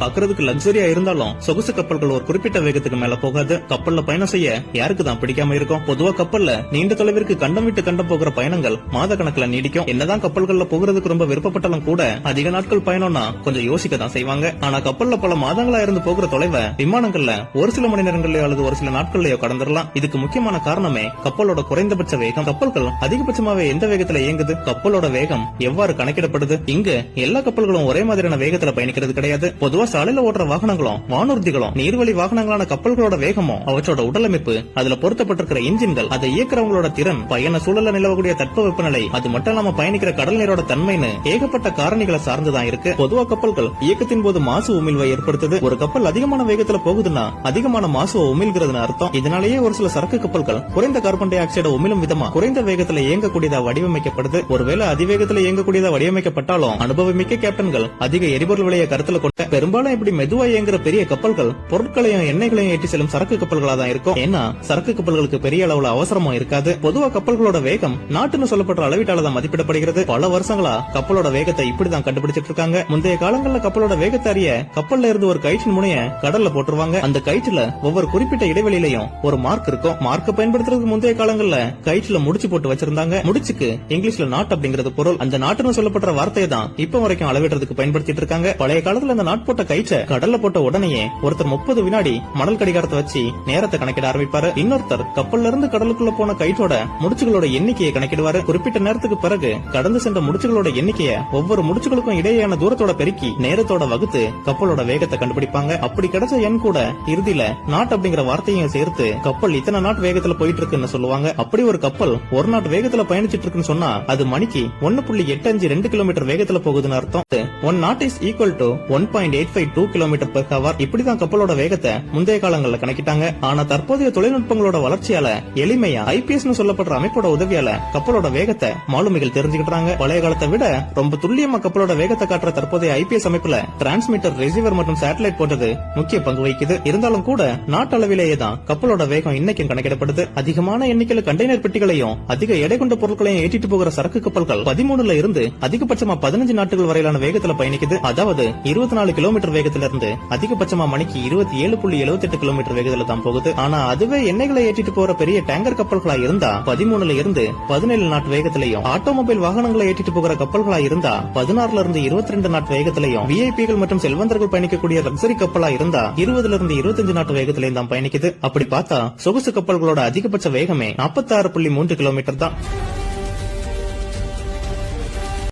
பாக்குறதுக்கு லக்ஸரியா இருந்தாலும் சொகுசு கப்பல்கள் ஒரு குறிப்பிட்ட வேகத்துக்கு மேல போகாது. கப்பல்ல பயணம் செய்ய யாருக்கு தான் பிடிக்காம இருக்கும். பொதுவா கப்பல்ல நீண்ட தொலைவிற்கு கண்டம் விட்டு கண்டம் போகிற பயணங்கள் மாத கணக்குல நீடிக்கும். என்னதான் கப்பல்கள்ல போகிறதுக்கு ரொம்ப விருப்பப்பட்டாலும் கூட அதிக நாட்கள் பயணம்னா கொஞ்சம் யோசிக்க தான் செய்வாங்க. ஆனா கப்பல்ல பல மாதங்களா இருந்து போகிற தொலைவை விமானங்கள்ல ஒரு சில மணி நேரங்கள்லயோ அல்லது ஒரு சில நாட்கள்லயோ கடந்துடலாம். இதுக்கு முக்கியமான காரணமே கப்பலோட குறைந்தபட்ச வேகம். கப்பல்கள் அதிகபட்சமாவே எந்த வேகத்துல இயங்குது? கப்பலோட வேகம் எவ்வாறு கணக்கிடப்படுது? இங்க எல்லா கப்பல்களும் ஒரே மாதிரியான வேகத்துல பயணிக்கிறது கிடையாது. பொதுவா சாலையில ஓடுற வாகனங்களும் வானூர்திகளும் நீர்வழி வாகனங்களான கப்பல்களோட வேகமும் அவற்றோட உடலமைப்பு அதுல பொருத்தப்பட்டிருக்கிற இன்ஜின்கள் அதை இயக்குறவங்களோட திறன் பயண சூழல நிலவக்கூடிய தட்பவெப்பநிலை அது மட்டும் இல்லாம பயணிக்கிற கடல் நீரோட தன்மைன்னு ஏகப்பட்ட காரணிகளை சார்ந்துதான் இருக்கு. பொதுவா கப்பல்கள் இயக்கத்தின் போது மாசு உமிழ்வை ஏற்படுத்துது. ஒரு கப்பல் அதிகமான வேகத்துல போகுதுன்னா அதிகமான மாசுவை உமிழ்கிறதுன்னு அர்த்தம். இதனாலேயே ஒரு சில சரக்கு கப்பல்கள் குறைந்த கார்பன் டை ஆக்சைட உமிழும் விதமா குறைந்த வேகத்துல இயங்கக்கூடியதா வடிவமைக்கப்படுது ஒருவேளை அதிவேகத்துல இயங்கக்கூடியதா வடிவமைக்கப்பட்டாலும் அனுபவமிக்க கேப்டன்கள் அதிக எரிபொருள் விலையை கருத்துல கொண்ட பெரும்பாலும் இப்படி மெதுவா இயங்குற பெரிய கப்பல்கள் பொருட்களையும் எண்ணெய்களையும் ஏற்றி செல்லும் சரக்கு கப்பல்களா தான் இருக்கும். ஏன்னா சரக்கு கப்பல்களுக்கு பெரிய அளவுல அவசரமும் இருக்காது. பொதுவா கப்பல்களோட வேகம் நாட்டுன்னு சொல்லப்படுற அளவீட்டால தான் மதிப்பிடப்படுகிறது. பல வருஷங்களா கப்பலோட வேகத்தை இப்படிதான் கண்டுபிடிச்சிட்டு இருக்காங்க. முந்தைய காலங்கள்ல கப்பலோட வேகத்தை அறிய கப்பல்ல இருந்து ஒரு கயிற்றின் முனைய கடல்ல போட்டுருவாங்க. அந்த கயிற்றுல ஒவ்வொரு குறிப்பிட்ட இடைவெளியிலையும் ஒரு மார்க் இருக்கும். மார்க்க பயன்படுத்துறதுக்கு முந்தைய காலங்கள்ல கயிற்றுல முடிச்சு போட்டு வச்சிருந்தாங்க. முடிச்சுக்கு இங்கிலீஷ்ல நாட் அப்படிங்கறது பொருள். அந்த நாட்டுன்னு சொல்லப்படுற வார்த்தையை தான் இப்ப வரைக்கும் அளவிடுறதுக்கு பயன்படுத்திட்டு இருக்காங்க. பழைய காலத்துல அந்த நாட் போட்ட கயிற்ற கடல்ல போட்ட உடனேயே ஒருத்தர் முப்பது வினாடி மணல் கடிகாரத்தை வச்சு நேரத்தை கணக்கிட ஆரம்பிப்பாரு. இன்னொருத்தர் கப்பல்ல இருந்து கடலுக்குள்ள போன கயிற்றோட முடிச்சுகளோட எண்ணிக்கையை கணக்கிடுவாரு. குறிப்பிட்ட நேரத்துக்கு பிறகு கடந்து சென்ற முடிச்சுகளோட எண்ணிக்கைய ஒவ்வொரு முடிச்சுகளுக்கும் இடையேயான தூரத்தோட பெருக்கி நேரத்தோட வகுத்து கப்பலோட வேகத்தை கண்டுபிடிப்பாங்க. அப்படி கிடைச்ச எண் கூட இறுதியில நாட் அப்படிங்கிற வார்த்தையும் சேர்த்து கப்பல் இத்தனை நாட் வேகத்துல போயிட்டு இருக்குன்னு சொல்லுவாங்க. அப்படி ஒரு கப்பல் ஒரு நாட் வேகத்துல பயணிச்சிட்டு இருக்குன்னு சொன்னா அது மணிக்கு ஒன்னு புள்ளி எட்டு அஞ்சு ரெண்டு கிலோமீட்டர் வேகத்துல போகுதுன்னு அர்த்தம். One knot is equal to one point eight by two kilometre per hour இப்படிதான் கப்பலோட வேகத்தை முந்தைய காலங்களில் கணக்கிட்டாங்க. ஆனா தற்போதைய தொழில்நுட்பங்களோட வளர்ச்சியால எளிமையா ஐபிஎஸ் சொல்லப்படுற அமைப்போட உதவியால கப்பலோட வேகத்தை மாலுமிகள் தெரிஞ்சுக்கிட்டாங்க. பழைய காலத்தை விட ரொம்ப துல்லியமா கப்பலோட வேகத்தை காட்டுற தற்போதைய ஐபிஎஸ் அமைப்புல டிரான்ஸ்மிட்டர் ரிசீவர் மற்றும் சேட்டலைட் போன்றது முக்கிய பங்கு வகிக்குது. இருந்தாலும் கூட நாட்டளவிலேயே தான் கப்பலோட வேகம் இன்னைக்கும் கணக்கிடப்படுது. அதிகமான எண்ணிக்கையில கண்டெய்னர் பெட்டிகளையும் அதிக எடை கொண்ட பொருட்களையும் ஏற்றிட்டு போகிற சரக்கு கப்பல்கள் பதிமூணுல இருந்து அதிகபட்சமா பதினஞ்சு நாட்டுகள் வரையிலான வேகத்துல பயணிக்குது. அதாவது இருபத்தி நாலு கிலோமீட்டர் வேகத்துல இருந்து அதிகபட்சமா மணிக்கு இருபத்தி ஏழு புள்ளி எழுபத்தி எட்டு கிலோமீட்டர் வேகத்துல தான் போகுது. ஆனா அதுவே எண்ணெய்களை ஏற்றிட்டு போற பெரிய டேங்கர் கப்பல்களா இருந்தா பதிமூணுல இருந்து பதினேழு நாட் வேகத்திலையும் ஆட்டோமொபைல் வாகனங்களை ஏற்றிட்டு போகிற கப்பல்களா இருந்தா பதினாறுல இருந்து இருபத்தி ரெண்டு நாட் வேகத்திலையும் விஐபிகள் மற்றும் செல்வந்தர்கள் பயணிக்கக்கூடிய லக்ஸரி கப்பலா இருந்தா இருபதுல இருந்து இருபத்தஞ்சு நாட் வேகத்திலையும் தான் பயணிக்குது. அப்படி பார்த்தா சொகுசு கப்பல்களோட அதிகபட்ச வேகமே நாற்பத்தி ஆறு புள்ளி மூன்று கிலோமீட்டர் தான்.